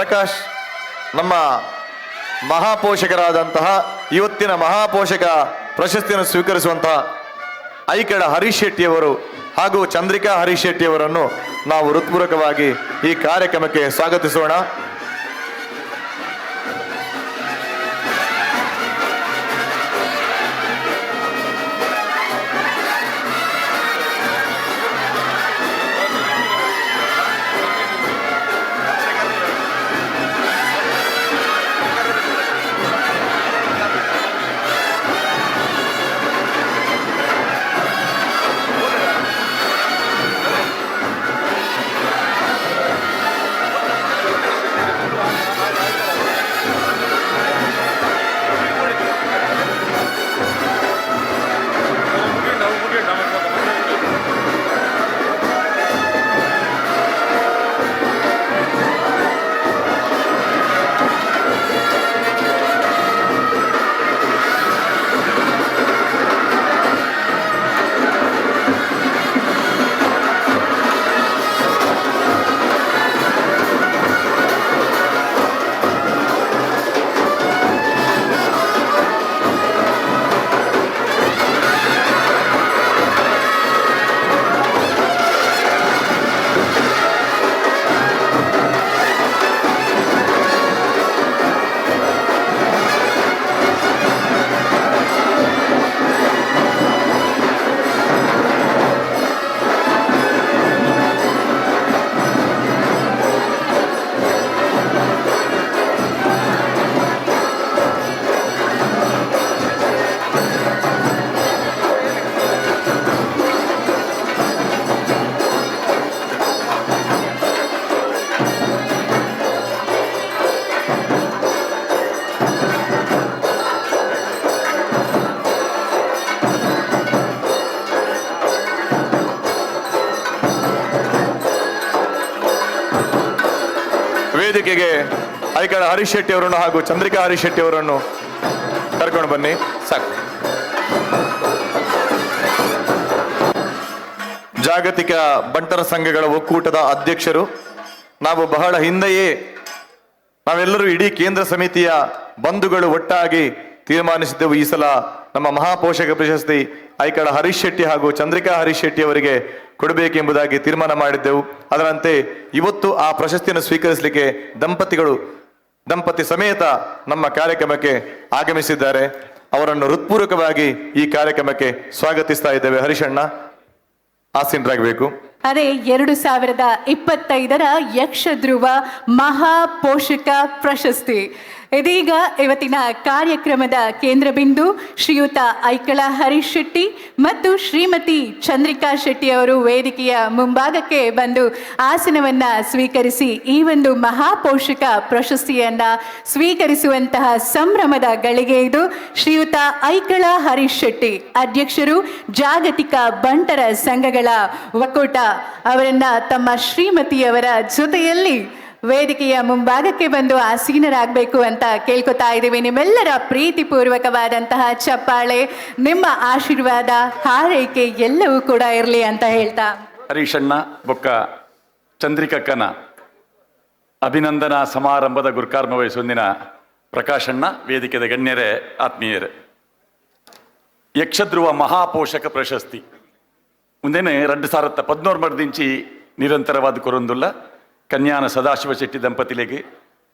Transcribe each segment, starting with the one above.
ಪ್ರಕಾಶ್, ನಮ್ಮ ಮಹಾಪೋಷಕರಾದಂತಹ ಇವತ್ತಿನ ಮಹಾಪೋಷಕ ಪ್ರಶಸ್ತಿಯನ್ನು ಸ್ವೀಕರಿಸುವಂತಹ ಐಕಳ ಹರೀಶ್ ಶೆಟ್ಟಿಯವರು ಹಾಗೂ ಚಂದ್ರಿಕಾ ಹರೀಶ್ ಶೆಟ್ಟಿಯವರನ್ನು ನಾವು ಹೃತ್ಪೂರ್ವಕವಾಗಿ ಈ ಕಾರ್ಯಕ್ರಮಕ್ಕೆ ಸ್ವಾಗತಿಸೋಣ. ಹರೀಶ್ ಶೆಟ್ಟಿ ಅವರನ್ನು ಹಾಗೂ ಚಂದ್ರಿಕಾ ಹರೀಶ್ ಶೆಟ್ಟಿ ಅವರನ್ನು ಕರ್ಕೊಂಡು ಬನ್ನಿ. ಸಾಕು. ಜಾಗತಿಕ ಬಂಟರ ಸಂಘಗಳ ಒಕ್ಕೂಟದ ಅಧ್ಯಕ್ಷರು ನಾವು ಬಹಳ ಹಿಂದೆಯೇ ನಾವೆಲ್ಲರೂ ಇಡೀ ಕೇಂದ್ರ ಸಮಿತಿಯ ಬಂಧುಗಳು ಒಟ್ಟಾಗಿ ತೀರ್ಮಾನಿಸಿದ್ದೆವು. ಈ ಸಲ ನಮ್ಮ ಮಹಾಪೋಷಕ ಪ್ರಶಸ್ತಿ ಐಕಳ ಹರೀಶ್ ಶೆಟ್ಟಿ ಹಾಗೂ ಚಂದ್ರಿಕಾ ಹರೀಶ್ ಶೆಟ್ಟಿ ಅವರಿಗೆ ಕೊಡಬೇಕೆಂಬುದಾಗಿ ತೀರ್ಮಾನ ಮಾಡಿದ್ದೆವು. ಅದರಂತೆ ಇವತ್ತು ಆ ಪ್ರಶಸ್ತಿಯನ್ನು ಸ್ವೀಕರಿಸಲಿಕ್ಕೆ ದಂಪತಿಗಳು ದಂಪತಿ ಸಮೇತ ನಮ್ಮ ಕಾರ್ಯಕ್ರಮಕ್ಕೆ ಆಗಮಿಸಿದ್ದಾರೆ. ಅವರನ್ನು ಹೃತ್ಪೂರ್ವಕವಾಗಿ ಈ ಕಾರ್ಯಕ್ರಮಕ್ಕೆ ಸ್ವಾಗತಿಸ್ತಾ ಇದ್ದೇವೆ. ಹರಿಶಣ್ಣ ಆಸೀನರಾಗಬೇಕು. ಅದೇ ಎರಡು ಸಾವಿರದ ಇಪ್ಪತ್ತೈದರ ಯಕ್ಷ ಧ್ರುವ ಮಹಾಪೋಷಕ ಪ್ರಶಸ್ತಿ. ಇದೀಗ ಇವತ್ತಿನ ಕಾರ್ಯಕ್ರಮದ ಕೇಂದ್ರ ಬಿಂದು ಶ್ರೀಯುತ ಐಕಳ ಹರೀಶ್ ಶೆಟ್ಟಿ ಮತ್ತು ಶ್ರೀಮತಿ ಚಂದ್ರಿಕಾ ಶೆಟ್ಟಿ ಅವರು ವೇದಿಕೆಯ ಮುಂಭಾಗಕ್ಕೆ ಬಂದು ಆಸನವನ್ನ ಸ್ವೀಕರಿಸಿ ಈ ಒಂದು ಮಹಾಪೋಷಕ ಪ್ರಶಸ್ತಿಯನ್ನ ಸ್ವೀಕರಿಸುವಂತಹ ಸಂಭ್ರಮದ ಗಳಿಗೆ ಇದು ಶ್ರೀಯುತ ಐಕಳ ಹರೀಶ್ ಶೆಟ್ಟಿ ಅಧ್ಯಕ್ಷರು ಜಾಗತಿಕ ಬಂಟರ ಸಂಘಗಳ ಒಕ್ಕೂಟ ಅವರನ್ನ ತಮ್ಮ ಶ್ರೀಮತಿಯವರ ಜೊತೆಯಲ್ಲಿ ವೇದಿಕೆಯ ಮುಂಭಾಗಕ್ಕೆ ಬಂದು ಆಸೀನರಾಗಬೇಕು ಅಂತ ಕೇಳ್ಕೊತಾ ಇದ್ದೀವಿ. ನಿಮ್ಮೆಲ್ಲರ ಪ್ರೀತಿಪೂರ್ವಕವಾದಂತಹ ಚಪ್ಪಾಳೆ, ನಿಮ್ಮ ಆಶೀರ್ವಾದ, ಹಾರೈಕೆ ಎಲ್ಲವೂ ಕೂಡ ಇರಲಿ ಅಂತ ಹೇಳ್ತಾ. ಹರೀಶಣ್ಣ ಬೊಕ್ಕ ಚಂದ್ರಿಕಕ್ಕನ ಅಭಿನಂದನಾ ಸಮಾರಂಭದ ಗುರುಕಾರ್ಮ ವಹಿಸೊಂದಿನ ಪ್ರಕಾಶಣ್ಣ ವೇದಿಕೆದ ಗಣ್ಯರೇ, ಆತ್ಮೀಯರೇ. ಯಕ್ಷಧ್ರುವ ಮಹಾಪೋಷಕ ಪ್ರಶಸ್ತಿ. ಮುಂದೇನೆ ರೆಂಡು ಸಾವಿರದ ಪದ್ನೋರು ಮರದಿಂಚಿ ನಿರಂತರವಾದ ಕೊರೊಂದುಲ್ಲ. ಕನ್ಯಾನ ಸದಾಶಿವ ಶೆಟ್ಟಿ ದಂಪತಿಲೆಗ್,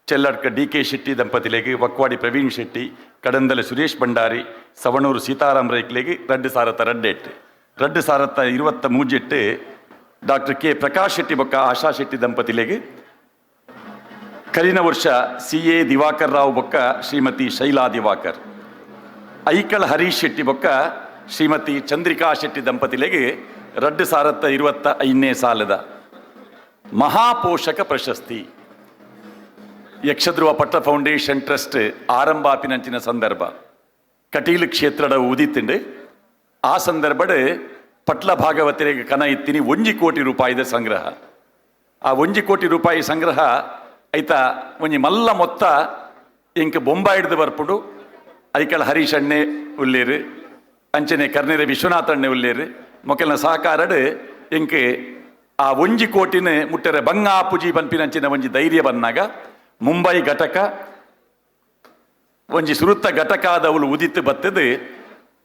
ಚೆಲ್ಲಡ್ಕ ಡಿ ಕೆ ಶೆಟ್ಟಿ ದಂಪತಿಲೆಗ್ ಬಕ್ವಾಡಿ ಪ್ರವೀಣ್ ಶೆಟ್ಟಿ, ಕಡಂದಲೆ ಸುರೇಶ್ ಭಂಡಾರಿ, ಸವಣೂರು ಸೀತಾರಾಮ್ ರೈಕ್ಲೆಗ್ ರಡ್ಡ್ ಸಾರತ್ತ ರಡ್ಡೆಟ್ ರಡ್ಡ್ ಸಾರತ್ತ ಇರುವತ್ತ ಮೂಜೆಟ್ ಡಾಕ್ಟರ್ ಕೆ ಪ್ರಕಾಶ್ ಶೆಟ್ಟಿ ಬೊಕ್ಕ ಆಶಾ ಶೆಟ್ಟಿ ದಂಪತಿಲೆಗ್, ಕರಿನ ವರ್ಷ ಸಿ ಎ ದಿವಾಕರ ರಾವ್ ಬೊಕ್ಕ ಶ್ರೀಮತಿ ಶೈಲಾ ದಿವಾಕರ್. ಐಕಲ್ ಹರೀಶ್ ಶೆಟ್ಟಿ ಬೊಕ್ಕ ಶ್ರೀಮತಿ ಚಂದ್ರಿಕಾ ಶೆಟ್ಟಿ ದಂಪತಿಲೆಗ್ ರಡ್ಡ್ ಸಾರತ್ತ ಇರುವತ್ತ ಐನೇ ಸಾಲದ. ಮಹಾಪೋಷಕ ಪ್ರಶಸ್ತಿ. ಯಕ್ಷಧ್ರುವ ಪಟ್ಟ ಫೌಂಡೇಶನ್ ಟ್ರಸ್ಟ್ ಆರಂಭಾಪಿನಂಚಿನ ಸಂದರ್ಭ. ಕಟೀಲು ಕ್ಷೇತ್ರದ ಉದಿತಿಂಡು ಆ ಸಂದರ್ಭಡ್ ಪಟ್ಲ ಭಾಗವತರಿಗೆ ಕನ ಇತ್ತಿನಿ ಒಂಜಿ ಕೋಟಿ ರೂಪಾಯಿದ ಸಂಗ್ರಹ. ಆ ಒಂಜಿ ಕೋಟಿ ರೂಪಾಯಿ ಸಂಗ್ರಹ ಐತ ಒಂಜಿ ಮಲ್ಲ ಮೊತ್ತ ಇಂಕ ಬೊಂಬ ಹಿಡ್ದು ಬರ್ಪುಡು. ಐಕಳ ಹರೀಶ್ ಅಣ್ಣೆ ಉಳ್ಳೇರು ಅಂಚನೆ ಕರ್ನೆರೆ ವಿಶ್ವನಾಥ್ ಅಣ್ಣೆ ಉಳ್ಳೇರು ಮೊಕಲ್ನ ಸಹಕಾರಡ್ ಇಂಕ ಆ ಒಂಜಿ ಕೋಟಿನ ಮುಟ್ಟರೆ ಬಂಗಾಪುಜಿ ಪನ್ಪಿನಂಚಿನ ಒಂಜಿ ಧೈರ್ಯ ಬಂದಾಗ ಮುಂಬೈ ಘಟಕ, ಒಂಜಿ ಸುರುತ್ತ ಘಟಕಾದವಳು ಉದಿತು ಬತ್ತದು,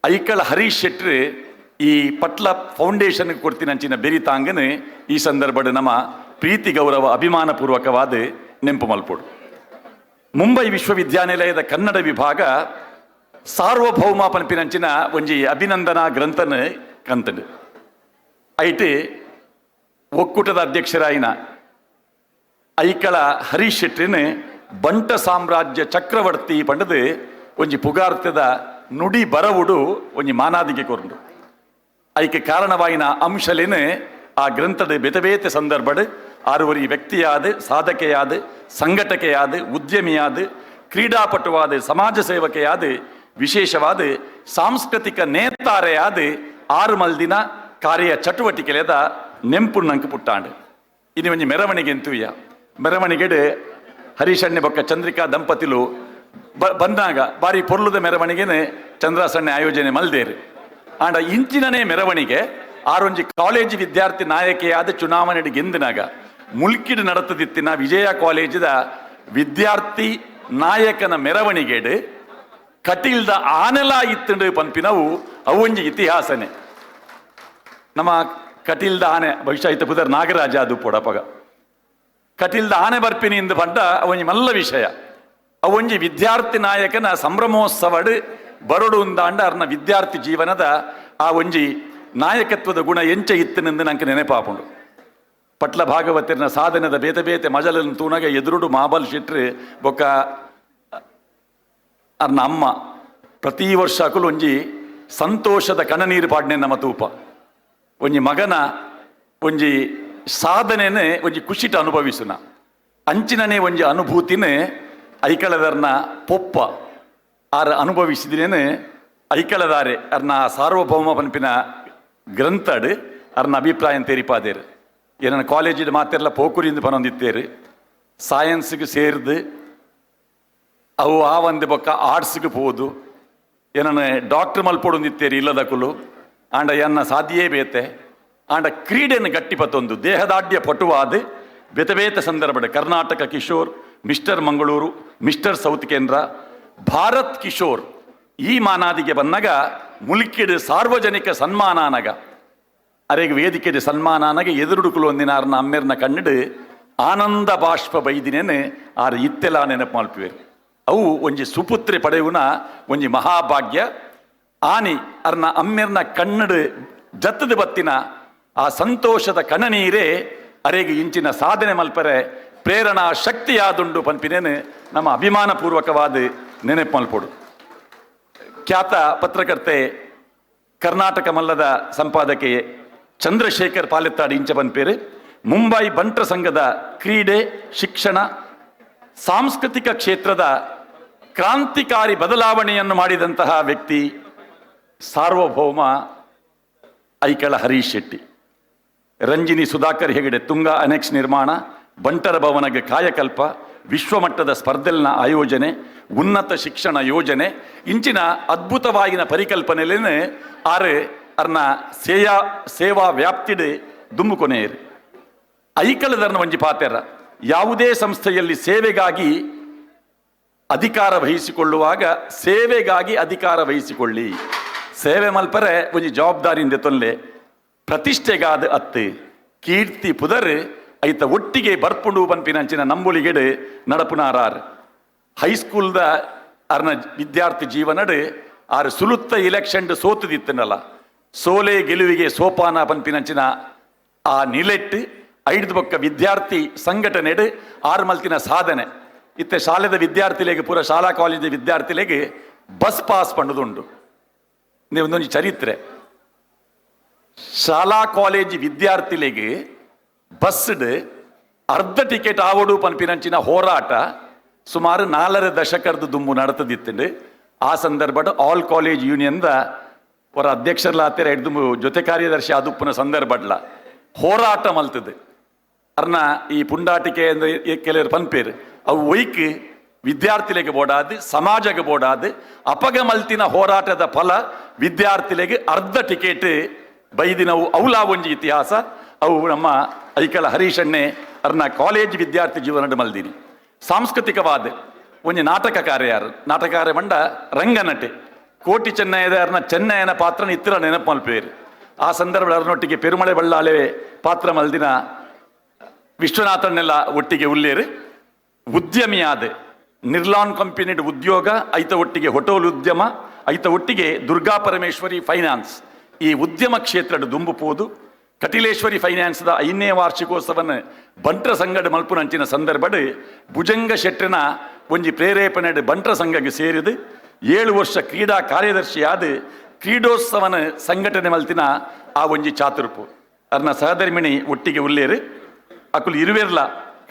ಐಕಳ ಹರೀಶ್ ಶೆಟ್ರ್ ಈ ಪಟ್ಲ ಫೌಂಡೇಶನ್ ಕೊಡ್ತಿನಂಚಿನ ಬೆರಿತಾಂಗನ್ ಈ ಸಂದರ್ಭಡ್ ನಮ್ಮ ಪ್ರೀತಿ ಗೌರವ ಅಭಿಮಾನಪೂರ್ವಕವಾದ ನೆಂಪು ಮಲ್ಪೊಡು. ಮುಂಬೈ ವಿಶ್ವವಿದ್ಯಾನಿಲಯದ ಕನ್ನಡ ವಿಭಾಗ ಸಾರ್ವಭೌಮ ಪನ್ಪಿನಂಚಿನ ಒಂಜಿ ಅಭಿನಂದನಾ ಗ್ರಂಥನ ಕಂತಡು ಐಟ್ ಒಕ್ಕೂಟದ ಅಧ್ಯಕ್ಷರಾಯಿನ ಐಕಳ ಹರೀಶ್ ಶೆಟ್ಟಿನೇ ಬಂಟ ಸಾಮ್ರಾಜ್ಯ ಚಕ್ರವರ್ತಿ ಪಂಡದು ಒಂಜಿ ಪುಗಾರ್ತದ ನುಡಿ ಬರವುಡು ಒಂಜಿ ಮಾನಾದಿಗೆ ಕೊರಂಡು ಐಕೆ ಕಾರಣವಾಯಿನ ಅಂಶಲೇನೆ ಆ ಗ್ರಂಥದ ಬೆತಬೇತೆ ಸಂದರ್ಭಡ್ ಆರುವರಿ ವ್ಯಕ್ತಿಯಾದ, ಸಾಧಕೆಯಾದ, ಸಂಘಟಕೆಯಾದ, ಉದ್ಯಮಿಯಾದ, ಕ್ರೀಡಾಪಟುವಾದ, ಸಮಾಜ ಸೇವಕೆಯಾದ, ವಿಶೇಷವಾದ, ಸಾಂಸ್ಕೃತಿಕ ನೇತಾರೆಯಾದ ಆರು ಮಲ್ದಿನ ಕಾರ್ಯ ಚಟುವಟಿಕೆಲೆದ ನೆಂಪು ನಂಕು ಪುಟ್ಟಾಂಡು. ಇನ್ನು ಒಂಜಿ ಮೆರವಣಿಗೆ ಎಂತೂಯ ಮೆರವಣಿಗೆಡ್ ಹರೀಶಣ್ಣ ಬೊಕ್ಕ ಚಂದ್ರಿಕಾ ದಂಪತಿಲು ಬ- ಬಂದಾಗ ಬಾರಿ ಪೊರ್ಲುದ ಮೆರವಣಿಗೆನೆ ಚಂದ್ರಾಸಣ್ಣೆ ಆಯೋಜನೆ ಮಲ್ದೇರು. ಆಂಡ ಇಂಚಿನನೇ ಮೆರವಣಿಗೆ ಆರೊಂಜಿ ಕಾಲೇಜ್ ವಿದ್ಯಾರ್ಥಿ ನಾಯಕಿಯಾದ ಚುನಾವಣೆ ಗೆಂದಿನಾಗ ಮುಲ್ಕಿಡ್ ನಡತದಿತ್ತಿನ ವಿಜಯ ಕಾಲೇಜಿದ ವಿದ್ಯಾರ್ಥಿ ನಾಯಕನ ಮೆರವಣಿಗೆಡ್ ಕಟೀಲ್ದ ಆನೆಲ ಇತ್ತಂಡು ಪನ್ಪಿನವು ಅವೊಂಜಿ ಇತಿಹಾಸನೆ. ನಮ್ಮ ಕಟೀಲ್ದ ಆನೆ ಭವಿಷ್ಯ ಪುದರ್ ನಾಗರಾಜ ಅದು ಪೊಡಪಗ ಕಟೀಲ್ದ ಆನೆ ಬರ್ಪಿನಿ ಎಂದು ಪಂಡ ಅವೊಂಜಿ ಮಲ್ಲ ವಿಷಯ. ಅವೊಂಜಿ ವಿದ್ಯಾರ್ಥಿ ನಾಯಕನ ಸಂಭ್ರಮೋತ್ಸವಡ್ ಬರಡು ಉಂದಾಂಡ ಅರ್ನ ವಿದ್ಯಾರ್ಥಿ ಜೀವನದ ಆ ಒಂಜಿ ನಾಯಕತ್ವದ ಗುಣ ಎಂಚ ಇತ್ತನೆಂದು ನಂಗೆ ನೆನಪಾಪುಂಡು. ಪಟ್ಲ ಭಾಗವತರಿನ ಸಾಧನದ ಬೇತೆ ಬೇತೆ ಮಜಲನ್ನು ತೂನಗ ಎದುರುಡು ಮಾಬಲ್ ಶಿಟ್ರಿ ಬೊಕ್ಕ, ಅರ್ನ ಅಮ್ಮ. ಪ್ರತಿ ವರ್ಷ ಅಕುಲು ಒಂಜಿ ಸಂತೋಷದ ಕಣನೀರು ಪಾಡ್ನೆ ನಮ್ಮ ತೂಪ. ಒಂಜಿ ಮಗನ, ಒಂಜಿ ಸಾಧನೆನೆ ಒಂಜಿ ಖುಷಿಟ ಅನುಭವಿಸುನ. ಅಂಚಿನನೇ ಒಂಜಿ ಅನುಭೂತಿನೇ ಐಕಳದರ್ನ ಪೊಪ್ಪ. ಆರ ಅನುಭವಿಸಿದಿನೇನೆ ಐಕಳದಾರೆ ಅರ್ನ ಸಾರ್ವಭೌಮ ಪನ್ಪಿನ ಗ್ರಂಥಡ್ ಅರ್ನ ಅಭಿಪ್ರಾಯ ತೆರಿಪಾದೇರು. ಏನನ್ನ ಕಾಲೇಜಿಡ್ ಮಾತೆಲ್ಲ ಪೋಕುರಿಂದ ಪನೊಂದಿತ್ತೇರು. ಸೈನ್ಸ್ಗೆ ಸೇರ್ದು ಅವು ಆ ಒಂದು ಬೊಕ್ಕ ಆರ್ಟ್ಸ್ಗೆ ಹೋದು ಏನನ್ನ ಡಾಕ್ಟ್ರ್ ಮಲ್ಪೊಡೊಂದಿತ್ತೇರಿ ಇಲ್ಲದಕ್ಕುಲು ಆಂಡ ಎನ್ನ ಸಾಧ್ಯೇ ಬೇತೆ, ಆಂಡ ಕ್ರೀಡೆಯನ್ನು ಗಟ್ಟಿಪತ್ತೊಂದು ದೇಹದಾಢ್ಯ ಪಟುವಾದ ಬೆತಬೇತ ಸಂದರ್ಭ Karnataka Kishore, mister Mangaluru, mister south ಕೇಂದ್ರ, ಭಾರತ್ ಕಿಶೋರ್, ಈ ಮಾನಾದಿಗೆ ಬಂದಾಗ ಮುಲ್ಕಿಡ್ ಸಾರ್ವಜನಿಕ ಸನ್ಮಾನಾನಗ ಅರೆಗೆ ವೇದಿಕೆದ ಸನ್ಮಾನಾನಗ ಎದುರುಡುಕುಲು ಒಂದಿನ ಆರ್ನ ಅಮ್ಮೆರ್ನ ಕಣ್ಣಿಡು ಆನಂದ ಬಾಷ್ಪ ಬೈದಿನೇನೆ ಆರ ಇತ್ತೆಲ್ಲ ನೆನಪು ಮಾಡ್ತೀವಿ ಅವು ಒಂಜಿ ಸುಪುತ್ರಿ ಪಡೆಯುವನ ಒಂಜಿ ಮಹಾಭಾಗ್ಯ ಆನಿ ಅರ್ನ ಅಮ್ಮಿರ್ನ ಕಣ್ಣಡು ಜತ್ತದ ಬತ್ತಿನ ಆ ಸಂತೋಷದ ಕಣನೀರೇ ಅರೆಗೆ ಇಂಚಿನ ಸಾಧನೆ ಮಲ್ಪರೆ, ಪ್ರೇರಣಾ ಶಕ್ತಿಯಾದುಂಡು ಪನ್ಪಿನೇನೆ ನಮ್ಮ ಅಭಿಮಾನ ಪೂರ್ವಕವಾದ ನೆನಪು ಮಲ್ಪೊಡು. ಖ್ಯಾತ ಪತ್ರಕರ್ತೆ, ಕರ್ನಾಟಕ ಮಲ್ಲದ ಸಂಪಾದಕಿ ಚಂದ್ರಶೇಖರ್ ಪಾಲೆತ್ತಾಡಿ ಇಂಚ ಪನ್ಪೇರು, ಮುಂಬೈ ಬಂಟ್ರ ಸಂಘದ ಕ್ರೀಡೆ, ಶಿಕ್ಷಣ, ಸಾಂಸ್ಕೃತಿಕ ಕ್ಷೇತ್ರದ ಕ್ರಾಂತಿಕಾರಿ ಬದಲಾವಣೆಯನ್ನು ಮಾಡಿದಂತಹ ವ್ಯಕ್ತಿ ಸಾರ್ವಭೌಮ ಐಕಳ ಹರೀಶ್ ಶೆಟ್ಟಿ, ರಂಜಿನಿ ಸುಧಾಕರ್ ಹೆಗಡೆ, ತುಂಗ ಅನೆಕ್ಸ್ ನಿರ್ಮಾಣ, ಬಂಟರ ಭವನಗೆ ಕಾಯಕಲ್ಪ, ವಿಶ್ವಮಟ್ಟದ ಸ್ಪರ್ಧೆಲ್ನ ಆಯೋಜನೆ, ಉನ್ನತ ಶಿಕ್ಷಣ ಯೋಜನೆ, ಇಂಚಿನ ಅದ್ಭುತವಾಗಿನ ಪರಿಕಲ್ಪನೆಯಲ್ಲೇ ಆರೆ ಅರ್ನ ಸೇಯಾ ಸೇವಾ ವ್ಯಾಪ್ತಿಡೆ ದುಮ್ಮು ಕೊನೆಯರು. ಐಕಳದರ್ನ ಒಂಜಿ ಪಾತೆರ ಯಾವುದೇ ಸಂಸ್ಥೆಯಲ್ಲಿ ಸೇವೆಗಾಗಿ ಅಧಿಕಾರ ವಹಿಸಿಕೊಳ್ಳುವಾಗ ಸೇವೆಗಾಗಿ ಅಧಿಕಾರ ವಹಿಸಿಕೊಳ್ಳಿ. ಸೇವೆ ಮಲ್ಪರೆ, ಒಂಜಿ ಜವಾಬ್ದಾರಿಯಿಂದ ತೊಲ್ಲೆ ಪ್ರತಿಷ್ಠೆಗಾದ ಅತ್ತು, ಕೀರ್ತಿ ಪುದರ್ ಐತ ಒಟ್ಟಿಗೆ ಬರ್ಪುಂಡು ಪನ್ಪಿನಂಚಿನ ನಂಬುಳಿಗೆಡು ನಡಪುನಾರಾರ್. ಹೈಸ್ಕೂಲ್ದ ಅರ್ನ ವಿದ್ಯಾರ್ಥಿ ಜೀವನಡ್ ಆರು ಸುಲುತ್ತ ಇಲೆಕ್ಷನ್ ಸೋತುದಿತ್ತನಲ್ಲ. ಸೋಲೆ ಗೆಲುವಿಗೆ ಸೋಪಾನ ಪನ್ಪಿನಂಚಿನ ಆ ನಿಲೆಟ್ಟು ಐದು ಪಕ್ಕ ವಿದ್ಯಾರ್ಥಿ ಸಂಘಟನೆಡು ಆರು ಮಲ್ತಿನ ಸಾಧನೆ. ಇತ್ತೆ ಶಾಲೆದ ವಿದ್ಯಾರ್ಥಿಲೆಗೆ ಪೂರ ಶಾಲಾ ಕಾಲೇಜ್ ವಿದ್ಯಾರ್ಥಿಲೆಗೆ ಬಸ್ ಪಾಸ್ ಪಂಡುದುಂಡು ಒಂದೊಂದು ಚರಿತ್ರೆ. ಶಾಲಾ ಕಾಲೇಜ್ ವಿದ್ಯಾರ್ಥಿಗಳಿಗೆ ಬಸ್ಡ್ ಅರ್ಧ ಟಿಕೆಟ್ ಆವಡು ಪನ್ಪಿನಂಚಿನ ಹೋರಾಟ ಸುಮಾರು ನಾಲ್ಕರ ದಶಕದ ದುಂಬು ನಡತದಿತ್ತಂಡು ಆ ಸಂದರ್ಭದ ಆಲ್ ಕಾಲೇಜ್ ಯೂನಿಯನ್ದ ಅವರ ಅಧ್ಯಕ್ಷರ್ಲ ಹತ್ತಿರ ಹಿಡ್ದು ಜೊತೆ ಕಾರ್ಯದರ್ಶಿ ಅದುಪ್ಪನ ಸಂದರ್ಭಡ್ಲ ಹೋರಾಟ ಮಲ್ತದೆ. ಅರ್ನ ಈ ಪುಂಡಾಟಿಕೆ ಅಂದ್ರೆ ಕೆಲವರು ಪನ್ಪೇರು, ಅವು ಒಯ್ಕ್ ವಿದ್ಯಾರ್ಥಿಲೆಗೆ ಓಡಾದು ಸಮಾಜಕ್ಕೆ ಓಡಾದು ಅಪಗ ಮಲ್ತಿನ ಹೋರಾಟದ ಫಲ ವಿದ್ಯಾರ್ಥಿಲೆಗೆ ಅರ್ಧ ಟಿಕೆಟ್ ಬೈದಿನವು ಅವುಲಾ ಒಂಜಿ ಇತಿಹಾಸ. ಅವು ನಮ್ಮ ಐಕಳ ಹರೀಶಣ್ಣೆ ಅರ್ನ ಕಾಲೇಜ್ ವಿದ್ಯಾರ್ಥಿ ಜೀವನ ಮಲ್ದಿನಿ. ಸಾಂಸ್ಕೃತಿಕವಾದ ಒಂಜಿ ನಾಟಕ ಕಾರ್ಯಾರು ನಾಟಕ ಕಾರ್ಯ ಬಂಡ ರಂಗನಟೆ. ಕೋಟಿ ಚೆನ್ನಯ್ಯದಾರನ ಚೆನ್ನಯ್ಯನ ಪಾತ್ರ ಇತ್ತಿರ ನೆನಪು ಮಲ್ಪೇರು ಆ ಸಂದರ್ಭದಲ್ಲಿ ಅರ್ನೊಟ್ಟಿಗೆ ಪೆರುಮಳೆ ಬಳ್ಳಾಲೆ ಪಾತ್ರ ಮಲ್ದಿನ ವಿಶ್ವನಾಥನ್ನೆಲ್ಲ ಒಟ್ಟಿಗೆ ಉಲ್ಲೇರು. ಉದ್ಯಮಿಯಾದ ನಿರ್ಲಾನ್ ಕಂಪೆನಿಡ್ ಉದ್ಯೋಗ, ಐತ ಒಟ್ಟಿಗೆ ಹೋಟೋಲ್ ಉದ್ಯಮ, ಐತ ಒಟ್ಟಿಗೆ ದುರ್ಗಾ ಪರಮೇಶ್ವರಿ ಫೈನಾನ್ಸ್. ಈ ಉದ್ಯಮ ಕ್ಷೇತ್ರದ ದುಂಬುಪೋದು ಕಟಿಲೇಶ್ವರಿ ಫೈನಾನ್ಸ್ದ ಐನೇ ವಾರ್ಷಿಕೋತ್ಸವನ ಬಂಟ್ರ ಸಂಘಡ್ ಮಲ್ಪುನಂಚಿನ ಸಂದರ್ಭಡ್ ಭುಜಂಗ ಶೆಟ್ಟನ ಒಂಜಿ ಪ್ರೇರೇಪಣೆಡ್ ಬಂಟ್ರ ಸಂಘಕ್ಕೆ ಸೇರಿದು ಏಳು ವರ್ಷ ಕ್ರೀಡಾ ಕಾರ್ಯದರ್ಶಿಯಾದ ಕ್ರೀಡೋತ್ಸವನ ಸಂಘಟನೆ ಮಲ್ತಿನ ಆ ಒಂಜಿ ಚಾತುರ್ಪು. ಅರ್ನ ಸಹಧರ್ಮಿಣಿ ಒಟ್ಟಿಗೆ ಉಲ್ಲೇರು, ಅಕುಲು ಇರುವೆರ್ಲ,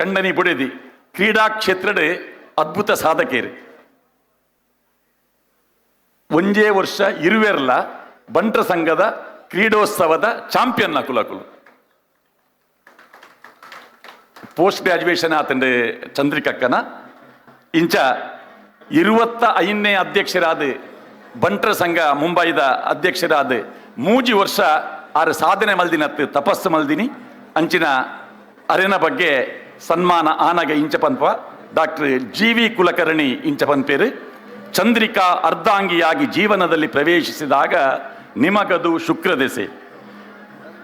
ಕಂಡನಿ ಬುಡೆದಿ ಕ್ರೀಡಾ ಕ್ಷೇತ್ರಡ್ ಅದ್ಭುತ ಸಾಧಕಿಯರಿ ಒಂದೇ ವರ್ಷ ಇರುವೆರ್ಲ ಬಂಟ್ರ ಸಂಘದ ಕ್ರೀಡೋತ್ಸವದ ಚಾಂಪಿಯನ್ ಅಕುಲಕುಲು ಪೋಸ್ಟ್ ಗ್ರಾಜುಯೇಷನ್ ಆತಂಡ ಚಂದ್ರಿಕಕ್ಕನ. ಇಂಚ ಇರುವತ್ತ ಐದನೇ ಅಧ್ಯಕ್ಷರಾದ ಬಂಟ್ರ ಸಂಘ ಮುಂಬೈದ ಅಧ್ಯಕ್ಷರಾದ ಮೂಜಿ ವರ್ಷ ಆರು ಸಾಧನೆ ಮಲ್ದಿನತ್ತು ತಪಸ್ಸು ಮಲ್ದಿನಿ. ಅಂಚಿನ ಅರೆನ ಬಗ್ಗೆ ಸನ್ಮಾನ ಆನಗ ಇಂಚ ಪನ್ಪ. ಡಾಕ್ಟರ್ ಜಿ ವಿ ಕುಲಕರ್ಣಿ ಇಂಚ ಪೇರು ಚಂದ್ರಿಕಾ ಅರ್ಧಾಂಗಿಯಾಗಿ ಜೀವನದಲ್ಲಿ ಪ್ರವೇಶಿಸಿದಾಗ ನಿಮಗದು ಶುಕ್ರದೆಸೆ.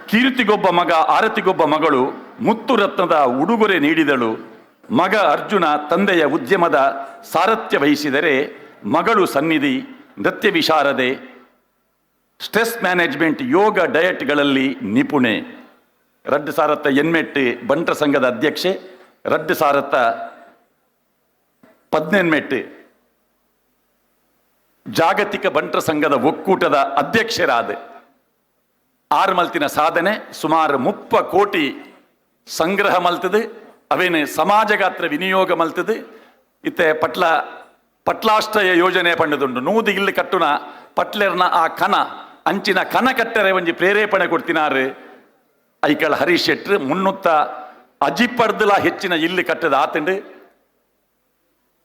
ಕೀರ್ತಿಗೊಬ್ಬ ಮಗ, ಆರತಿಗೊಬ್ಬ ಮಗಳು, ಮುತ್ತು ರತ್ನದ ಉಡುಗೊರೆ ನೀಡಿದಳು. ಮಗ ಅರ್ಜುನ ತಂದೆಯ ಉದ್ಯಮದ ಸಾರಥ್ಯ ವಹಿಸಿದರೆ ಮಗಳು ಸನ್ನಿಧಿ, ನೃತ್ಯ ವಿಶಾರದೆ. ಸ್ಟ್ರೆಸ್ ಮ್ಯಾನೇಜ್ಮೆಂಟ್, ಯೋಗ, ಡಯಟ್ಗಳಲ್ಲಿ ನಿಪುಣೆ. ರಡ್ಡು ಸಾರತ್ತ ಎನ್ಮೆಟ್ಟಿ, ಬಂಟ್ರ ಸಂಘದ ಅಧ್ಯಕ್ಷೆ. ರಡ್ಡು ಸಾರತ್ತ ಪದ್ನೆನ್ಮೆಟ್ಟು ಜಾಗತಿಕ ಬಂಟ್ರ ಸಂಘದ ಒಕ್ಕೂಟದ ಅಧ್ಯಕ್ಷರಾದ. ಆರು ಮಲ್ತಿನ ಸಾಧನೆ ಸುಮಾರು ಮುಪ್ಪ ಕೋಟಿ ಸಂಗ್ರಹ ಮಲ್ತದೆ, ಅವೇನು ಸಮಾಜಗಾತ್ರ ವಿನಿಯೋಗ ಮಲ್ತದೆ. ಇತ್ತೆ ಪಟ್ಲ, ಪಟ್ಲಾಶ್ರಯ ಯೋಜನೆ ಪಂಡದುಂಡು ನೂದು ಇಲ್ಲಿ ಕಟ್ಟುನ ಪಟ್ಲೆರ್ನ ಆ ಕನ, ಅಂಚಿನ ಕನ ಕಟ್ಟರೆ ಒಂಜಿ ಪ್ರೇರೇಪಣೆ ಕೊಡ್ತಿನಾರು. ಐಕಳ ಹರೀಶ್ ಶೆಟ್ರು ಮುನ್ನುತ್ತ ಅಜಿಪಡ್ದಲ ಹೆಚ್ಚಿನ ಇಲ್ಲಿ ಕಟ್ಟದ ಆತಂಡು.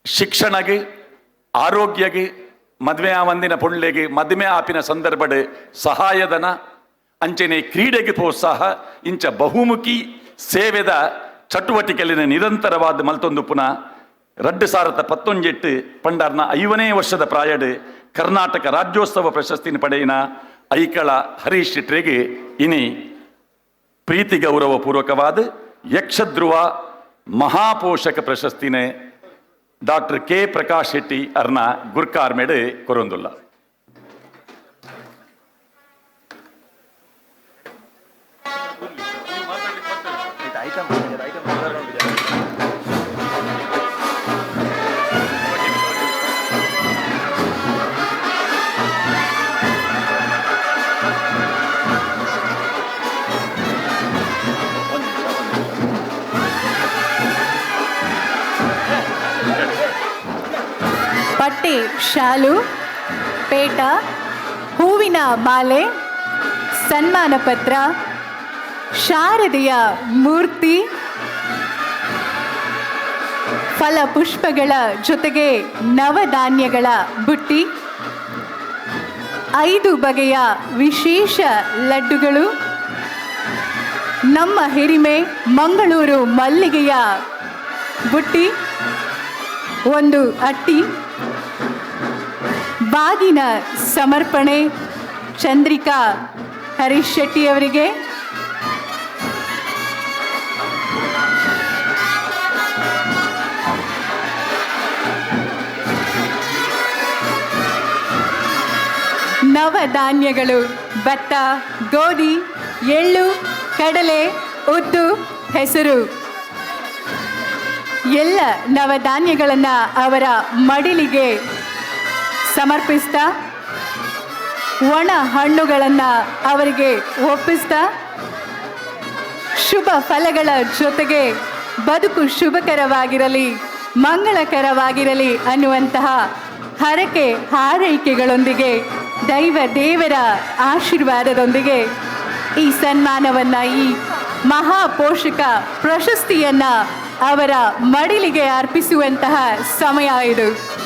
ಶಿಕ್ಷಣಗೆ, ಆರೋಗ್ಯಗೆ, ಮದುವೆ ಆವಂದಿನ ಪುಣ್ಲೆಗೆ ಮದುವೆ ಆಪಿನ ಸಂದರ್ಭಡ್ ಸಹಾಯಧನ, ಅಂಚನೆ ಕ್ರೀಡೆಗೆ ಪ್ರೋತ್ಸಾಹ, ಇಂಚ ಬಹುಮುಖಿ ಸೇವೆದ ಚಟುವಟಿಕೆಯಲ್ಲಿನ ನಿರಂತರವಾದ ಮಲ್ತೊಂದು ಪುನಃ ರಡ್ಡು ಸಾರತ ಪತ್ತೊಂಜೆಟ್ಟು ಪಂಡಾರ್ನ ಐವನೇ ವರ್ಷದ ಪ್ರಾಯಡ್ ಕರ್ನಾಟಕ ರಾಜ್ಯೋತ್ಸವ ಪ್ರಶಸ್ತಿನ ಪಡೆಯಿನ ಐಕಳ ಹರೀಶ್ ಶೆಟ್ರಿಗೆ ಇನಿ ಪ್ರೀತಿ ಗೌರವ ಪೂರ್ವಕವಾದ ಯಕ್ಷಧ್ರುವ ಮಹಾಪೋಷಕ ಪ್ರಶಸ್ತಿನೇ ಡಾಕ್ಟರ್ ಕೆ ಪ್ರಕಾಶ್ ಶೆಟ್ಟಿ ಅರ್ನ ಗುರ್ಕಾರ್ಮೆಡ್ ಕೊರೊಂದುಲ್ಲ. ಶಾಲು, ಪೇಟ, ಹೂವಿನ ಬಾಲೆ ಸನ್ಮಾನ ಪತ್ರ, ಶಾರದೆಯ ಮೂರ್ತಿ, ಫಲ ಪುಷ್ಪಗಳ ಜೊತೆಗೆ ನವಧಾನ್ಯಗಳ ಬುಟ್ಟಿ, ಐದು ಬಗೆಯ ವಿಶೇಷ ಲಡ್ಡುಗಳು, ನಮ್ಮ ಹಿರಿಮೆ ಮಂಗಳೂರು ಮಲ್ಲಿಗೆಯ ಬುಟ್ಟಿ, ಒಂದು ಅಟ್ಟಿ ಬಾಗಿನ ಸಮರ್ಪಣೆ ಚಂದ್ರಿಕಾ ಹರೀಶ್ ಶೆಟ್ಟಿ ಅವರಿಗೆ. ನವಧಾನ್ಯಗಳು ಭತ್ತ, ಗೋಧಿ, ಎಳ್ಳು, ಕಡಲೆ, ಉದ್ದು, ಹೆಸರು. ಎಲ್ಲ ನವಧಾನ್ಯಗಳನ್ನು ಅವರ ಮಡಿಲಿಗೆ ಸಮರ್ಪಿಸ್ತಾ. ಒಣ ಹಣ್ಣುಗಳನ್ನು ಅವರಿಗೆ ಒಪ್ಪಿಸ್ತಾ. ಶುಭ ಫಲಗಳ ಜೊತೆಗೆ ಬದುಕು ಶುಭಕರವಾಗಿರಲಿ, ಮಂಗಳಕರವಾಗಿರಲಿ ಅನ್ನುವಂತಹ ಹರಕೆ ಹಾರೈಕೆಗಳೊಂದಿಗೆ, ದೈವ ದೇವರ ಆಶೀರ್ವಾದದೊಂದಿಗೆ ಈ ಸನ್ಮಾನವನ್ನ, ಈ ಮಹಾಪೋಷಕ ಪ್ರಶಸ್ತಿಯನ್ನ ಅವರ ಮಡಿಲಿಗೆ ಅರ್ಪಿಸುವಂತಹ ಸಮಯ ಇದು.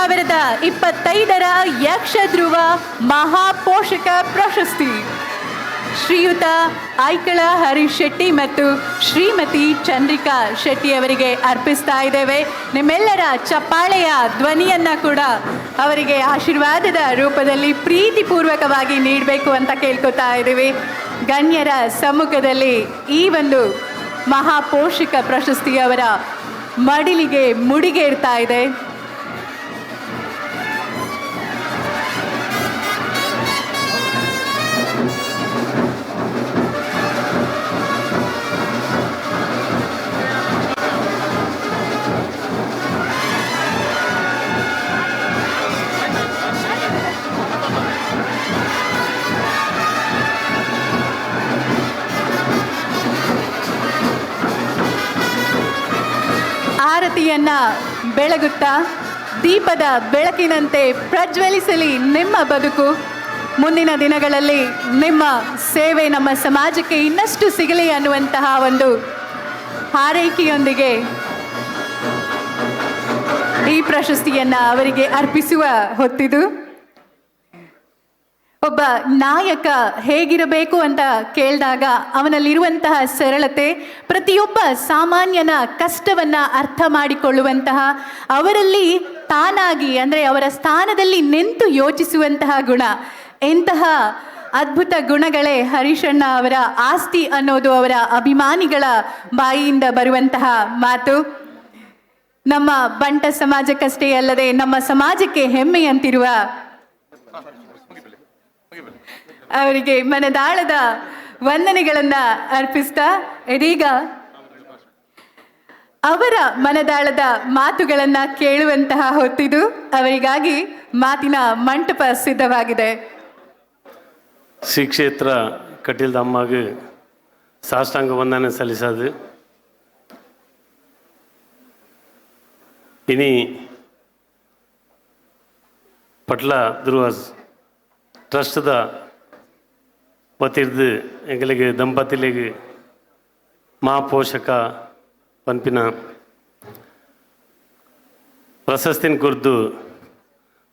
ಸಾವಿರದ ಇಪ್ಪತ್ತೈದರ ಯಕ್ಷ ಧ್ರುವ ಮಹಾಪೋಷಕ ಪ್ರಶಸ್ತಿ. ಶ್ರೀಯುತ ಐಕಳ ಹರೀಶ್ ಶೆಟ್ಟಿ ಮತ್ತು ಶ್ರೀಮತಿ ಚಂದ್ರಿಕಾ ಶೆಟ್ಟಿ ಅವರಿಗೆ ಅರ್ಪಿಸ್ತಾ ಇದ್ದೇವೆ. ನಿಮ್ಮೆಲ್ಲರ ಚಪ್ಪಾಳೆಯ ಧ್ವನಿಯನ್ನ ಕೂಡ ಅವರಿಗೆ ಆಶೀರ್ವಾದದ ರೂಪದಲ್ಲಿ ಪ್ರೀತಿಪೂರ್ವಕವಾಗಿ ನೀಡಬೇಕು ಅಂತ ಕೇಳ್ಕೊತಾ ಇದ್ದೀವಿ. ಗಣ್ಯರ ಸಮ್ಮುಖದಲ್ಲಿ ಈ ಒಂದು ಮಹಾಪೋಷಕ ಪ್ರಶಸ್ತಿ ಅವರ ಮಡಿಲಿಗೆ ಮುಡಿಗೇರ್ತಾ ಇದೆ. ಆರತಿಯನ್ನ ಬೆಳಗುತ್ತಾ ದೀಪದ ಬೆಳಕಿನಂತೆ ಪ್ರಜ್ವಲಿಸಲಿ ನಿಮ್ಮ ಬದುಕು. ಮುಂದಿನ ದಿನಗಳಲ್ಲಿ ನಿಮ್ಮ ಸೇವೆ ನಮ್ಮ ಸಮಾಜಕ್ಕೆ ಇನ್ನಷ್ಟು ಸಿಗಲಿ ಅನ್ನುವಂತಹ ಒಂದು ಹಾರೈಕೆಯೊಂದಿಗೆ ಈ ಪ್ರಶಸ್ತಿಯನ್ನ ಅವರಿಗೆ ಅರ್ಪಿಸುವ ಹೊತ್ತಿದು ಒಬ್ಬ ನಾಯಕ ಹೇಗಿರಬೇಕು ಅಂತ ಕೇಳಿದಾಗ ಅವನಲ್ಲಿರುವಂತಹ ಸರಳತೆ, ಪ್ರತಿಯೊಬ್ಬ ಸಾಮಾನ್ಯನ ಕಷ್ಟವನ್ನ ಅರ್ಥ ಮಾಡಿಕೊಳ್ಳುವಂತಹ, ಅವರಲ್ಲಿ ತಾನಾಗಿ ಅಂದರೆ ಅವರ ಸ್ಥಾನದಲ್ಲಿ ನಿಂತು ಯೋಚಿಸುವಂತಹ ಗುಣ. ಎಂತಹ ಅದ್ಭುತ ಗುಣಗಳೇ ಹರೀಶಣ್ಣ ಅವರ ಆಸ್ತಿ ಅನ್ನೋದು ಅವರ ಅಭಿಮಾನಿಗಳ ಬಾಯಿಯಿಂದ ಬರುವಂತಹ ಮಾತು. ನಮ್ಮ ಬಂಟ ಸಮಾಜಕ್ಕಷ್ಟೇ ಅಲ್ಲದೆ ನಮ್ಮ ಸಮಾಜಕ್ಕೆ ಹೆಮ್ಮೆಯಂತಿರುವ ಅವರಿಗೆ ಮನದಾಳದ ವಂದನೆಗಳನ್ನ ಅರ್ಪಿಸ್ತಾ ಇದೀಗ ಅವರ ಮನದಾಳದ ಮಾತುಗಳನ್ನ ಕೇಳುವಂತಹ ಹೊತ್ತಿದು ಅವರಿಗಾಗಿ ಮಾತಿನ ಮಂಟಪ ಸಿದ್ಧವಾಗಿದೆ. ಶ್ರೀ ಕ್ಷೇತ್ರ ಕಟೀಲ್ ಅಮ್ಮಗೆ ಸಾಷ್ಟಾಂಗ ವಂದನೆ ಸಲ್ಲಿಸೋದು. ಇನಿ ಪಟ್ಲ ಧ್ರುವ ಟ್ರಸ್ಟ್ದ ವತಿರ್ದು ಎಂಗಳಿಗೆ ದಂಪತಿಲಿಗೆ ಮಹಾಪೋಷಕ ಪಂಪಿನ ಪ್ರಶಸ್ತಿನ ಕುರಿತು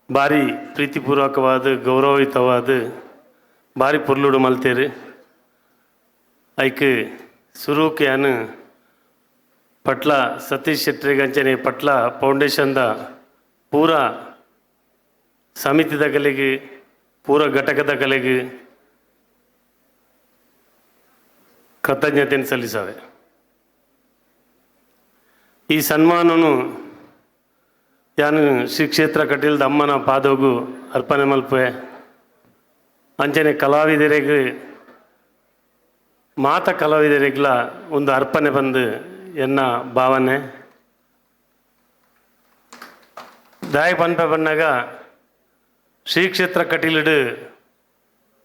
ಭಾರಿ ಪ್ರೀತಿಪೂರ್ವಕವಾದ, ಗೌರವಯುತವಾದ, ಭಾರಿ ಪುರ್ಲುಡು ಮಲ್ತೇರಿ. ಐಕ್ ಸುರೂಕ್ ಏನು ಪಟ್ಲ ಸತೀಶ್ ಶೆಟ್ರಿಗೆ ಅಂಚನೆ ಪಟ್ಲ ಫೌಂಡೇಶನ್ದ ಪೂರ ಸಮಿತಿ ಕಲೆಗೆ ಪೂರ ಘಟಕದ ಕಲೆಗೆ ಕೃತಜ್ಞತೆಯನ್ನು ಸಲ್ಲಿಸವೆ. ಈ ಸನ್ಮಾನನು ಯಾನು ಶ್ರೀ ಕ್ಷೇತ್ರ ಕಟೀಲ್ದ ಅಮ್ಮನ ಪಾದೋಗು ಅರ್ಪಣೆ ಮಲ್ಪೆ ಅಂಚನೆ ಕಲಾವಿದರಿಗೆ, ಮಾತ ಕಲಾವಿದರಿಗಳ ಒಂದು ಅರ್ಪಣೆ ಬಂದು ಎನ್ನ ಭಾವನೆ. ದಾಯ ಪನ್ಪೆ ಬಂದಾಗ ಶ್ರೀ ಕ್ಷೇತ್ರ ಕಟೀಲಡು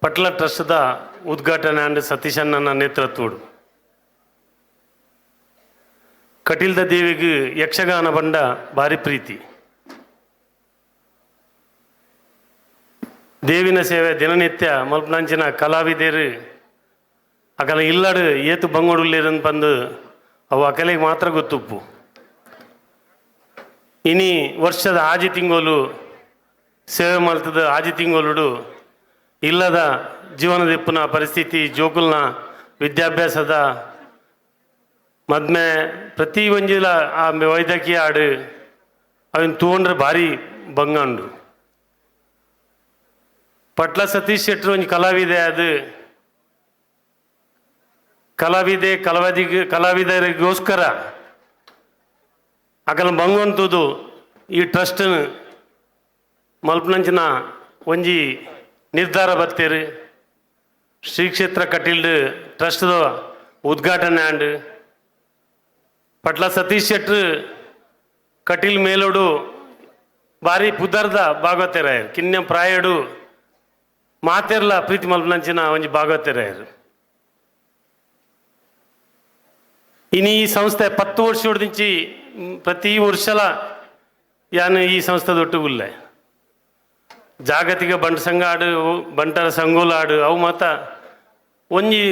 ಪಟ್ಲ ಟ್ರಸ್ಟ್ದ ಉದ್ಘಾಟನೆ ಅಂಡ್ ಸತೀಶಣ್ಣನ ನೇತೃತ್ವಡು. ಕಟೀಲ್ದ ದೇವಿಗೆ ಯಕ್ಷಗಾನ ಬಂಡ ಭಾರಿ ಪ್ರೀತಿ. ದೇವಿನ ಸೇವೆ ದಿನನಿತ್ಯ ಮಲ್ಪನಾಂಚಿನ ಕಲಾವಿದರು ಅಕಲ ಇಲ್ಲಡು ಏತು ಬಂಗೋಡುಲ್ಲಿರನ್ ಬಂದು ಅವು ಅಕಲೆಗೆ ಮಾತ್ರ ಗೊತ್ತುಪ್ಪು. ಇನಿ ವರ್ಷದ ಆಜಿ ತಿಂಗೋಲು ಸೇವೆ ಮಾಡ್ತದ ಆಜಿ ತಿಂಗೋಲುಡು ಇಲ್ಲದ ಜೀವನದಿಪ್ಪನ ಪರಿಸ್ಥಿತಿ, ಜೋಕುಲ್ನ ವಿದ್ಯಾಭ್ಯಾಸದ ಮದ್ಮೆ, ಪ್ರತಿ ಒಂಜಿಲ ಆ ವೈದ್ಯಕೀಯ ಆಡು ಅವನ್ ತೂಗೊಂಡ್ರೆ ಭಾರಿ ಬಂಗಂಡು ಪಟ್ಲ ಸತೀಶ್ ಶೆಟ್ರು ಒಂದು ಕಲಾವಿದೆ ಅದು. ಕಲಾವಿದೆ ಕಲಾವಿದಿ ಕಲಾವಿದರಿಗೋಸ್ಕರ ಅಕಲ್ ಬಂಗಂತದು ಈ ಟ್ರಸ್ಟ್ ಮಲ್ಪನಂಚಿನ ಒಂಜಿ ನಿರ್ಧಾರ ಬರ್ತೀರಿ? ಶ್ರೀ ಕ್ಷೇತ್ರ ಕಟೀಲ್ಡ್ ಟ್ರಸ್ಟ್ದ ಉದ್ಘಾಟನೆ ಆಂಡ್ ಪಟ್ಲ ಸತೀಶ್ ಶೆಟ್ರ್ ಕಟೀಲ್ ಮೇಲೋಡು ಭಾರಿ ಪುದರ್ದ ಭಾಗವತರಾಯರು. ಕಿನ್ಯ ಪ್ರಾಯಡು ಮಾತೆರ್ಲ ಪ್ರೀತಿ ಮಲ್ಪನಂಚಿನ ಒಂಜಿ ಭಾಗವತರಾಯರು. ಇನ್ನು ಈ ಸಂಸ್ಥೆ ಪತ್ತು ವರ್ಷ ಹೊಡೆದಿಂಚಿ ಪ್ರತಿ ವರ್ಷಲ ಯಾನು ಈ ಸಂಸ್ಥೆ ಒಟ್ಟುಗುಲ್ಲೆ ಜಾಗತಿಕ ಬಂಟ ಸಂಘ ಆಡು, ಬಂಟರ ಸಂಗೋಲ ಆಡು, ಅವು ಮಾತ ಒಂಜಿ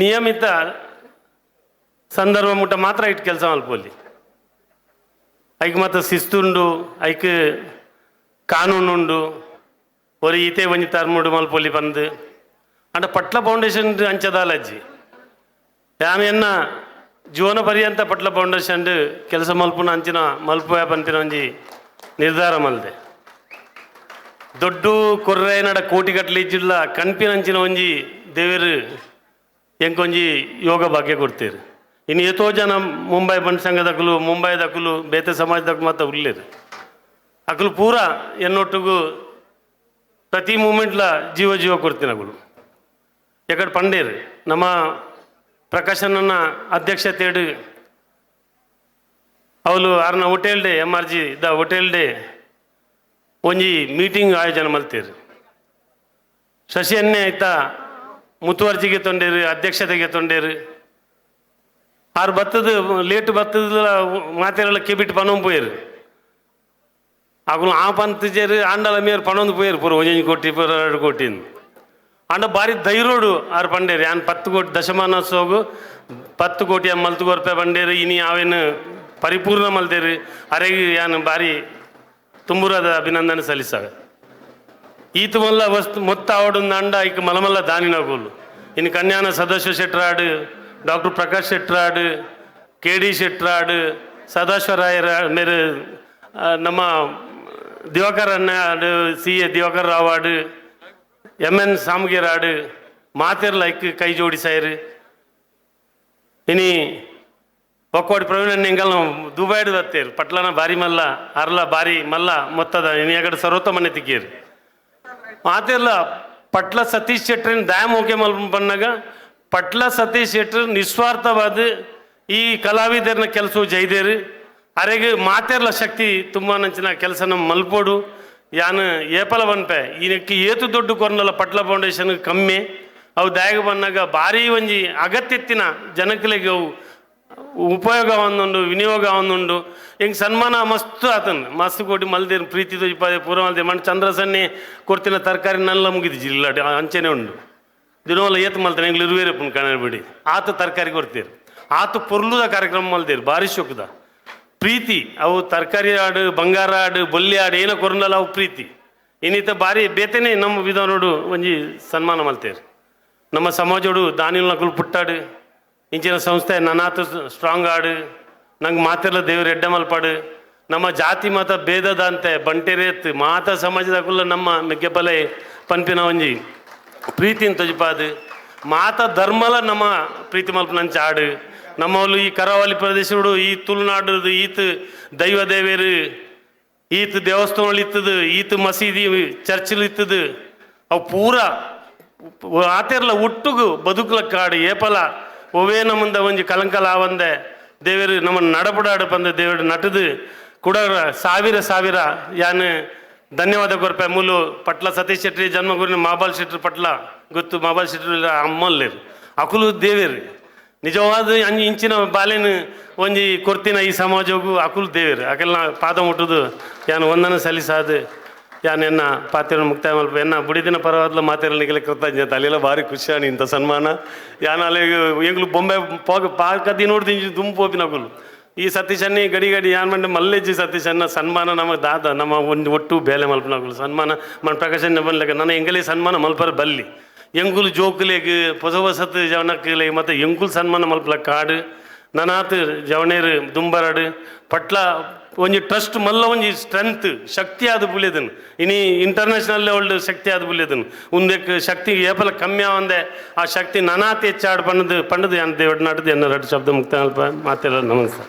ನಿಯಮಿತ ಸಂದರ್ಭ ಮುಟ್ಟ ಮಾತ್ರ ಇಟ್ಟು ಕೆಲಸ ಮಲ್ಪೋಲಿ ಐಕ್ ಮಾತ ಶಿಸ್ತುಂಡು, ಐಕ್ ಕಾನೂನು ಉಂಡು ஒரு ಈತೆ ಒಂಜಿ ತರ್ಮುಡು ಮಲ್ಪೊಲಿ ಬಂದು ಅಂಡ ಪಟ್ಲ ಫೌಂಡೇಶನ್ ಅಂಚದಾಲಜ್ಜಿ ಯಾನು ಎನ್ನ ಜೀವನ ಪರ್ಯಂತ ಪಟ್ಲ ಫೌಂಡೇಶನ್ ಕೆಲಸ ಮಲ್ಪುನ ಅಂಚಿನ ಮಲ್ಪುವ ಪಂಪಿನ ಒಂಜಿ ನಿರ್ಧಾರ ಮಲ್ದೆ. ದೊಡ್ಡ ಕೊರ್ರೆನಡ ಕೋಟಿಗಟ್ಟಲೆ ಇಜ್ಜಿಲ್ಲ ಕಣ್ಪಿನಂಚಿನ ಒಂಜಿ ದೇವರು ಎಂಕೊಂಜಿ ಯೋಗ ಭಾಗ್ಯ ಕೊಡ್ತೀರಿ. ಇನ್ನು ಎಷ್ಟೋ ಜನ ಮುಂಬೈ ಬಂಡ್ ಸಂಘದಕ್ಕಲು ಮುಂಬೈದಕ್ಕಲು ಬೇತೆ ಸಮಾಜದಕ್ಕೂ ಮತ್ತೆ ಉಳ್ಳೇರು ಅಕಲು ಪೂರ ಎನ್ನೊಟ್ಟಿಗೂ ಪ್ರತಿ ಮೂಮೆಂಟ್ಲ ಜೀವ ಜೀವ ಕೊಡ್ತೀನಿ ಅಗಳು ಎಕಡೆ ಪಂಡೇರು, ನಮ್ಮ ಪ್ರಕಾಶನನ್ನ ಅಧ್ಯಕ್ಷತೆಡು ಅವಳು ಆರ್ನ ಹೋಟೆಲ್ ಡೇ ಎಂ ಆರ್ ಜಿ ದ ಹೋಟೆಲ್ ಡೇ ಒಂಜಿ ಮೀಟಿಂಗ್ ಆಯೋಜನೆ ಮಲ್ತೀರಿ. ಸಸಿಯನ್ನೇ ಆಯ್ತಾ, ಮುತುವರ್ಜಿಗೆ ತೊಂಡೇರು, ಅಧ್ಯಕ್ಷತೆಗೆ ತೊಂಡೇರು. ಆರು ಬತ್ತದ, ಲೇಟ್ ಬತ್ತದ ಮಾತೆಲ್ಲ ಕೆಬಿಟ್ಟು ಪನೊಂದು ಪೋಯರು. ಅಗಳು ಆ ಪಂತ ಜೇರು ಆಂಡಲ ಮೇರ್ ಪನೊಂದು ಪೋಯರು ಪೂರ, ಒಂಜಿ ಕೋಟಿ, ಪೂರ ಎರಡು ಕೋಟಿ ಅಂಡ ಬಾರಿ ಧೈರ್ಯೋಡು ಆರು ಪಂಡೇರು, ಯಾನ್ ಪತ್ತು ಕೋಟಿ ದಶಮಾನೋತ್ಸವಗು ಪತ್ತು ಕೋಟಿ ಮಲ್ತು ಕೊರ್ಪೆ ಬಂಡೇರಿ ಇನಿ ಅವೇನು ಪರಿಪೂರ್ಣ ಮಲ್ತೇರು. ಅರೆ ಯಾನ್ ಬಾರಿ ತುಂಬುರದ ಅಭಿನಂದನೆ ಸಲ್ಲಿಸಾವೆ ಈತ ಮಲ್ಲ ವಸ್ತು ಮೊತ್ತ ಆವಡೊಂದು ಅಂಡ మలమల్ల ಮಲಮಲ್ಲ ದಾನಿನಗೋಲು. ಇನ್ನು ಕನ್ಯಾನ ಸದಾಶಿವ శెట్రాడు ಡಾಕ್ಟರ್ ಪ್ರಕಾಶ್ శెట్రాడు ಕೆ ಡಿ ಶೆಟ್ರಾಡ್ ಸದಾಶಿವರಾಯರ ಮೇರೆ ಆ, ನಮ್ಮ ದಿವಾಕರ್ ಅನ್ನಾಡು ಸಿ ಎ ದಿವಾಕರ್ ಆಡು ಎಂ ಎನ್ ಸಾಮಗಿರಾಡ್ ಮಾತೆರ್ಲ ಐಕ್ ಕೈ ಜೋಡಿಸಾಯರು ಇನಿ ಒಕ್ಕೋಡಿ ಪ್ರವೀಣ್ ಎಂಗಲ್ ದುಬೈಡ್ ಬತ್ತೇರು ಪಟ್ಲನ ಬಾರಿ ಮಲ್ಲ, ಅರ್ಲ ಬಾರಿ ಮಲ್ಲ, ಮೊತ್ತದ ಇನಿ ಎಗಡೆ ಸರ್ವೋತ್ತಮನೆ ತಿಕ್ಕೀರಿ ಮಾತಿಲ್ಲ ಪಟ್ಲ ಸತೀಶ್ ಶೆಟ್ರಿನ ದಾಯ ಹೋಗಿ ಮಲ್ ಬಂದಾಗ, ಪಟ್ಲ ಸತೀಶ್ ಶೆಟ್ಟರ್ ನಿಸ್ವಾರ್ಥವಾದ ಈ ಕಲಾವಿದರನ್ನ ಕೆಲಸ ಜೈದೇರಿ. ಅರೆಗೆ ಮಾತೆರ್ಲ ಶಕ್ತಿ ತುಂಬ ನಂಚಿನ ಕೆಲಸನ ಮಲ್ಪೋಡು. ಯಾನು ಏಪಲ ಬನ್ಪೆ ಇದಕ್ಕೆ ಏತು ದೊಡ್ಡ ಕೊರನಲ್ಲ ಪಟ್ಲ ಫೌಂಡೇಶನ್ ಕಮ್ಮಿ. ಅವು ದಾಯಗ ಬಂದಾಗ ಭಾರಿ ಒಂಜಿ ಅಗತ್ಯತ್ತಿನ ಜನಕಲಿಗೆ ಅವು ಉಪಯೋಗ ಒಂದುಂಡು ವಿನಿಯೋಗ ಒಂದುಂಡು ಹಿಂಗೆ ಸನ್ಮಾನ ಮಸ್ತ್ ಆತನ್ ಮಸ್ತ್ ಕೊಟ್ಟು ಮಲ್ದೇ ಪ್ರೀತಿ ಇಪ್ಪ ಪೂರ ಮಲ್ದೆ ಮಣ್ಣು ಚಂದ್ರಸನ್ನೆ ಕೊಡ್ತಿನ ತರಕಾರಿ ನಲ್ಲ ಮುಗಿದು ಜಿಲ್ಲ ಅಂಚೆನೆ ಉಂಡು ದಿನವಲ್ಲ ಏತ್ ಮಲ್ತಾನೆ ಎಂಗ್ಳು ಇರುವೇರಪ್ಪನ ಕಣಬಿಡಿ ಆತ ತರಕಾರಿ ಕೊಡ್ತೀರಿ. ಆತ ಪೊರ್ಲುದ ಕಾರ್ಯಕ್ರಮ ಮಲ್ದೇರು, ಭಾರಿ ಶೋಕದ. ಪ್ರೀತಿ, ಅವು ತರಕಾರಿ ಆಡು ಬಂಗಾರ ಆಡು ಬೊಲ್ಲಿ ಆಡು ಏನೋ ಕೊರನಲ್ಲ ಅವು ಪ್ರೀತಿ. ಇನ್ನಿತ ಬಾರಿ ಬೇತೆನೆ ನಮ್ಮ ವಿಧಾನೋಡು ಒಂಜಿ ಸನ್ಮಾನ ಮಲ್ತೇರು. ನಮ್ಮ ಸಮಾಜೋಡು ದಾನಿಲ್ ನಕಲು ಪುಟ್ಟಾಡು. ಇಂಚಿನ ಸಂಸ್ಥೆ ನನಾತು ಸ್ಟ್ರಾಂಗ್ ಆಡು, ನಂಗೆ ಮಾತೆಲ್ಲ ದೇವ್ರ ಎಡ್ಡಮಲ್ ಮಲ್ಪಾಡು ನಮ್ಮ ಜಾತಿ ಮತ ಭೇದದ ಅಂತೆ, ಬಂಟೆರೇತ್, ಮಾತ ಸಮಾಜದಾಗುಲ್ಲ ನಮ್ಮ ಮೆಗ್ಗೆಬಲೆ ಪನ್ಪಿನ ಒಂಜಿ ಪ್ರೀತಿನ ತೊಜಪಾದು. ಮಾತ ಧರ್ಮಲ ನಮ್ಮ ಪ್ರೀತಿ ಮಲ್ಪನಂಚ ಆಡು. ನಮ್ಮವಲು ಈ ಕರಾವಳಿ ಪ್ರದೇಶಗಳು ಈ ತುಳುನಾಡು ಈತ್ ದೈವ ದೇವೇರು. ಈತ್ ದೇವಸ್ಥಾನಗಳು ಇತ್ತದು, ಈತ್ ಮಸೀದಿ ಚರ್ಚ್ಲು ಇತ್ತದು. ಅವು ಪೂರ, ಆತೆರ್ಲ ಒಟ್ಟುಗು ಬದುಕಲ ಕಾಡು ಏಪಲ ಒವೇ ನಮ್ಮಂದ ಒಂಜಿ ಕಲಂಕಲ ಆವಂದೆ, ದೇವರು ನಮ್ಮನ್ನು ನಡಬಡಾಡು ಬಂದ ದೇವರು ನಟದು ಕೂಡ ಸಾವಿರ ಸಾವಿರ ಯಾನು ಧನ್ಯವಾದ ಕೊರಪೆ ಮೂಲು ಪಟ್ಲ ಸತೀಶ್ ಶೆಟ್ಟಿ ಜನ್ಮಗುರಿನ ಮಾಬಾಲ್ ಶೆಟ್ಟಿ ಪಟ್ಲ, ಗೊತ್ತು ಮಾಬಾಲ್ ಶೆಟ್ಟಿ ಅಮ್ಮಲ್ಲಿರು. ಅಕುಲು ದೇವೇರಿ. ನಿಜವಾದ ಇಂಚಿನ ಬಾಲೆನು ಒಂಜಿ ಕೊರ್ತಿನ ಈ ಸಮಾಜಗೂ ಅಕುಲು ದೇವೇರಿ. ಅಕಲ್ನ ಪಾದ ಮುಟ್ಟುದು ಯಾನು ಒಂದನ್ನು ಸಲ್ಲಿಸಾದು ಯಾನ್ ಎನ್ನ ಪಾತ್ರ ಮುಕ್ತಾಯ ಮಲ್ಪ ಎನ್ನ ಬುಡಿದಿನ ಪರವಾದ್ಲ ನಿಗಲಿ ಕೃತಜ್ಞತೆ. ಅಲ್ಲೆಲ್ಲ ಭಾರಿ ಖುಷಿ ಆನಿ ಇಂಥ ಸನ್ಮಾನ. ಯಾನ ಅಲ್ಲಿ ಎಂಗ್ಲು ಬೊಂಬೆ ಪೋಗ ಪಾಕದಿ ನೋಡ್ದು ದುಂಪು ಹೋಪಿನಗುಲು ಈ ಸತೀಶನ್ನಿ ಗಡಿ ಗಡಿ ಯಾನ್ ಮಂಡೆ ಮಲ್ಲೆಜ್ಜಿ ಸತೀಶನ್ನ ಸನ್ಮಾನ ನಮಗೆ ದಾದ. ನಮ್ಮ ಒಂದು ಒಟ್ಟು ಬೇಲೆ ಮಲ್ಪನಗುಲು ಸನ್ಮಾನ ಮನ ಪ್ರಕಾಶನ್ ಬನ್ಲೆಗ ನನ್ನ ಎಂಗಲಿ ಸನ್ಮಾನ ಮಲ್ಪರ ಬಲ್ಲಿ. ಎಂಗುಲು ಜೋಕುಲೆಗ್ ಹೊಸ ಹೊಸತ್ ಜವನಕ್ಕೆ ಮತ್ತು ಎಂಗುಲ್ ಸನ್ಮಾನ ಮಲ್ಪಲ ಕಾಡು. ನನಾತ್ ಜವನೇರು ದುಂಬರಡು. ಪಟ್ಲ ಒಂಜಿ ಟ್ರಸ್ಟ್ ಮಲ್ಲ ಒಂಜಿ ಸ್ಟ್ರೆಂತ್, ಶಕ್ತಿ ಆದ ಬುಲೆದನ್ ಇನಿ ಇಂಟರ್ನ್ಯಾಷನಲ್ ಲೆವೆಲ್ ಶಕ್ತಿ ಆದ ಬುಲೆದನ್ ಉಂದೆಕ್ ಶಕ್ತಿ, ಏಪಲ ಕಮ್ಮಿ ಆವಂದೆ, ಆ ಶಕ್ತಿ ನನಾತಿ ಹೆಚ್ಚಾಡ್ ಪಂಡದು ಪಂಡದು ಏನು ದೇವಡ್ ನಾಟದು ಎನ್ನ ಶಬ್ದ ಮುಕ್ತ ಮಾತೆಲ್ಲ ನಮಸ್ಕಾರ.